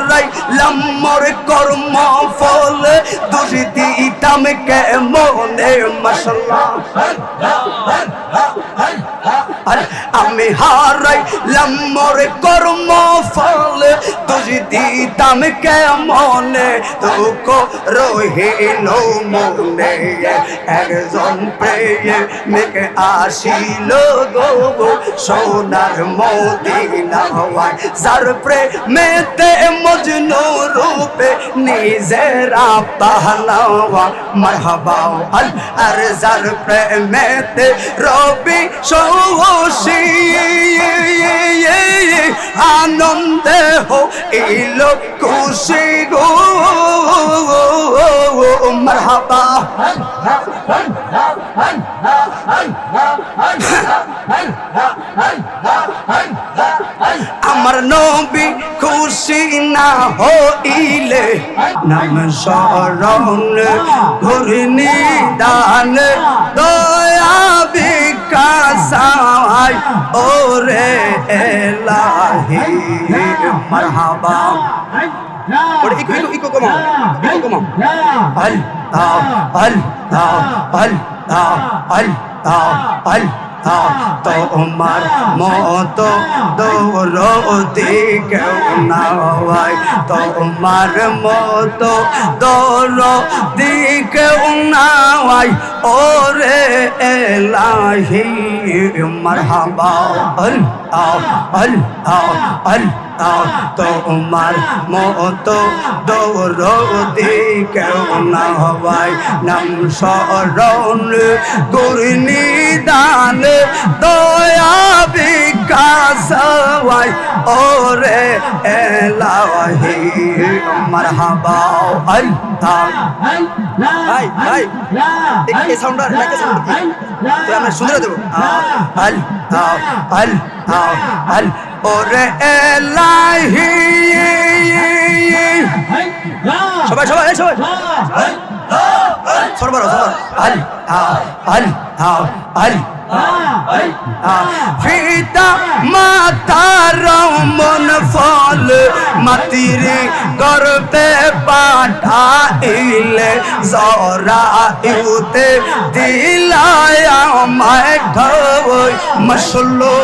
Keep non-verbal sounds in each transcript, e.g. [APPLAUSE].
হারাইলাম মোর কর্ম ফল দোষ দিতাম কে মনে মশলা আমি হারাইলাম মোর কর্ম ফল দোষ দিতাম কে মনে দুঃখ রহিল মনে, একজন প্রেমিক আসিল গো। সোনার মদিনা যার প্রেমেতে মজনু রূপে নিজেরা পাহলাওয়া মারহাবা আল আর যার প্রেমেতে রবি সৌসি আনন্দে হো ইলো খুশি গো। মারহাবা। [LAUGHS] আমার নবী খুশি না হইলে নাম শরণ ঘুরনি দান, দয়া বিকাশাই ওরে এলাহি, মারহাবা। ইকো ইকো ইকো, কমাও ইকো, কমাও। আল আল আল আল আল আল তোমার মত দৌরতি কেউ নাই তোমার মত দৌরতি কেউ নাই ওরে এলাহি, মারহাবা আল আল আল তোমার মত দৌরতি কেউ না হওয়াই নাম শরণ গুরনি দান দয়া বিকাশ হওয়াই ওরে এলাহি মারহাবা আল্লাহ ভাই ভাই এই সাউন্ডটা এটাকে সাউন্ড তো আমরা শুনতে দেবো আল আল আল ওরে এলাহি সবাই সবাই সবাই সরবার সরবার আল ফিতা মাতার মন ফল মাতির গর্বে পাঠাইলে জরা ইউতে দিলায় আমায় ঢই মশলো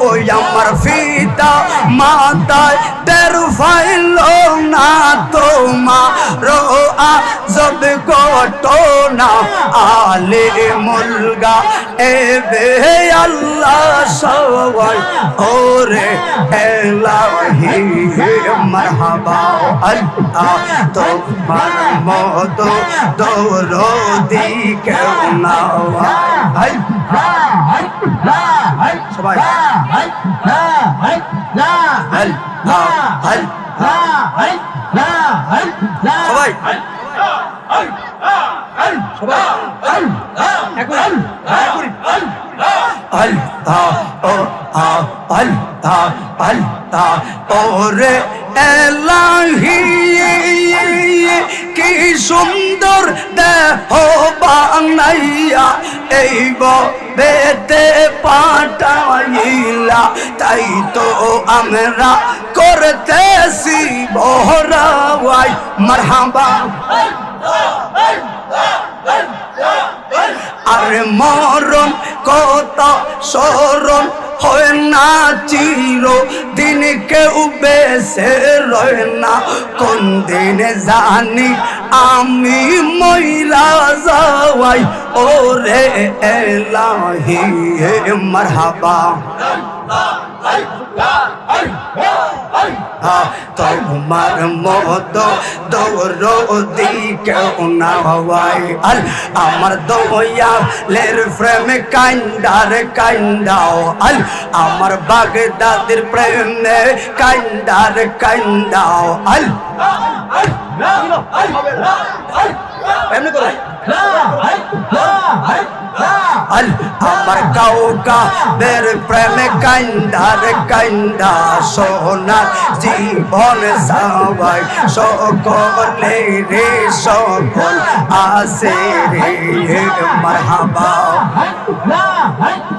ওই আমার ফিতা মাতায় তের ফাইল না তোমা রো আজব ঘটনা আলে মুলগা এবে আল্লাহ সবাই, ওরে এলাহি মারহাবা, আল্লাহ তোমার মত দৌরদি কেউ না সবাই সবাই। কি সুন্দর দেহ বানাইয়া এই বেতে পাঠাইলা। তাই তো আমরা করতেছি বহরাওয়াই। মারহাবা। আরে মরণ কত স্মরণ হয় না চির দিন কেউ বেসে রয় না। কোন দিনে জানি আমি মহিলা যাওয়াই, ওরে এলাহি, হে মারহাবা। তোমার মত দৌড়ি কেউ না আল, আমার দয়া লের প্রেমে কান্ডার কান্ডাও আল আমার বাগদাদের প্রেমে কান্ডার কান্ডাও আল এমনি আল আমার কাউকা দের প্রেমে কান্দার কান্দা সোনার জীবন সবাই সকলে রে সকল আসে রে। মারহাবা।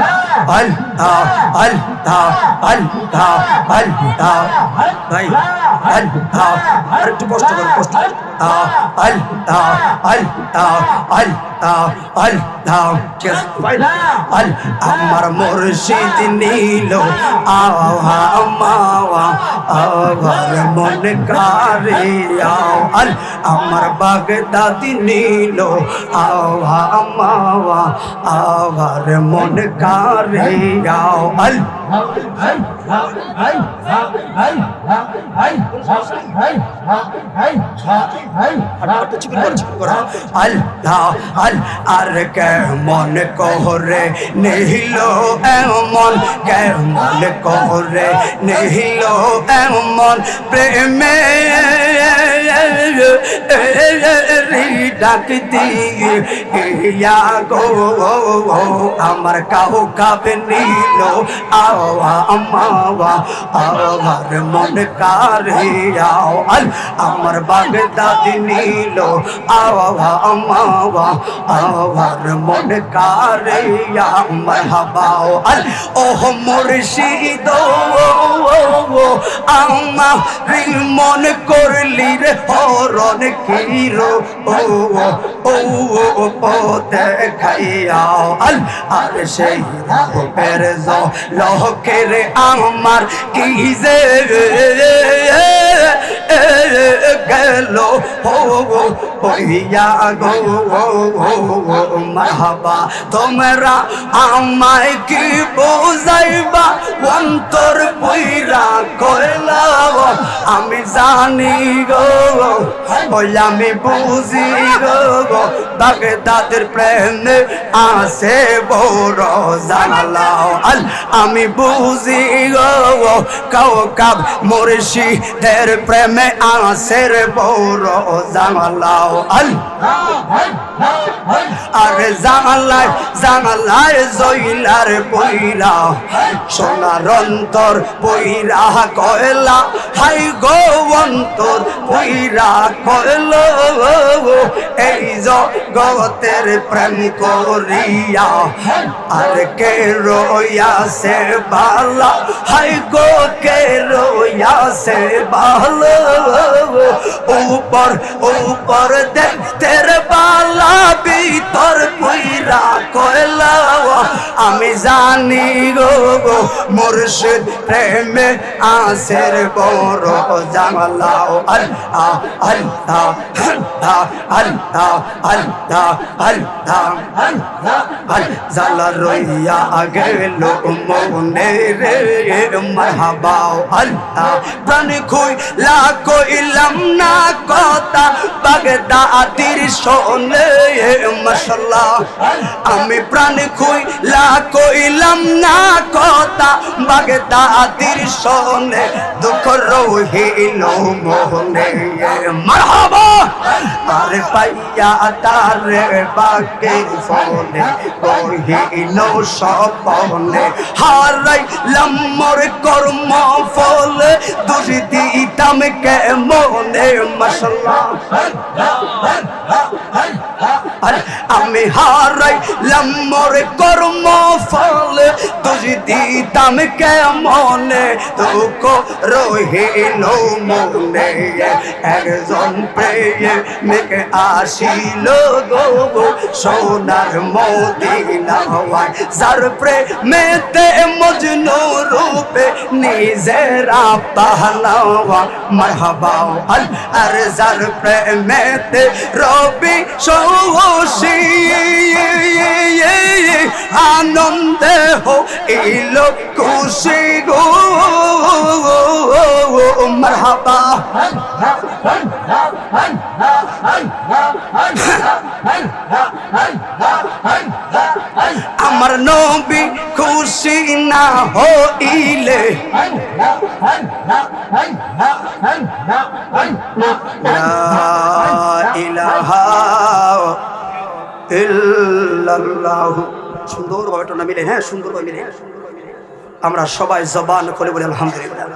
আল্লাহ আল্লাহ আল্লাহ আল্লাহ ভাই আল্লাহ আর একটু কষ্ট করো কষ্ট করো। আল্লাহ আল্লাহ আল্লাহ আল্লাহ ঠিক আছে? ভাই, আল আমার মুর্শিদ নীল আহা মাওয়া আবার মন কারে আও আল আমার বাগদাদি নীল আহা মাওয়া আবার মন কারে আও আল। আল্লাহ আল আর কেমন কহরে নেহিল এমন কেমন কহরে নেহিল এমন প্রেমে ডাক দিয়ে গো আমার কাউ কাবে নিল, আওয়া আমাওয়া আমার মন কারে আও আল, আমার বাগদাদি নিল, আওয়া আমাওয়া আমার মন কারে আমার হাবাও আল, ওহ মুর্শিদ আমার মন করলি রে হরণ কিরো ও ও ও ও দেখাইয়াও আল, আর সেই রূপের লোকের আমার কি যে গেল। হইয়া গো তোমরা আমায় কি বুঝাইবা? অন্তর কইলাও আমি জানি গো আমি বুঝি গো বাগদাদের প্রেমে আসে বড় জানালাও আল, আমি বুঝি গো কাউ কাব, মুর্শিদের প্রেমে আল। আরে জানালাই জানালাই জইলার সোনার অন্তর পইরা কয়লা, হাই গো অন্তর পইরা কয়ল। এই জগতের প্রেম করিয়া আর কে রইয়াছে বালা, হাই গো কে রইয়াছে Oh. oh, oh. উপর উপর দেখতে বালা ভিতর পইরা কয়লা আমি জানি গো গো, মুর্শিদ প্রেমে আসের বড় জামালাও আল্লাহ আল্লাহ আল্লাহ আল্লাহ আল্লাহ আল্লাহ আল জালা রইয়া গেল মনে রে মারহাবাও আল্লাহ, প্রাণ খুই লা কইলাম না, কথা বাগদাদির শোনে মশলা আমি প্রাণ খুই লা কইলাম, না, কথা বাগদাদির শোনে দুঃখ রহিল মোহনে মারহাবা। আরে পাইয়া তারে বাগে ফোনে, কহিল সপনে হারাইলাম মোর কর্ম ফলে দোষী দিতাম কে মনে মশলা আমি হারাইলাম মোর কর্ম ফলে দোষী দিতাম কে মনে তোকে রহিল মনে। একজন প্রেমিক আসিল গো সোনার মদিনা হওয়ায়। যার প্রেমেতে মজনু রূপে নিজেরা পাহলাওয়া মারহাবাও আল প্রেমেতে রবি সৌসি আনন্দে হইল খুশি গো। মারহাবা। আমার নবী খুশি না হইলে। ইলাহা ইল্লাল্লাহ। সুন্দরভাবে টোনা মিলে হ্যাঁ সুন্দরভাবে মিলে। আমরা সবাই জবান করে বলি আলহামদুলিল্লাহ।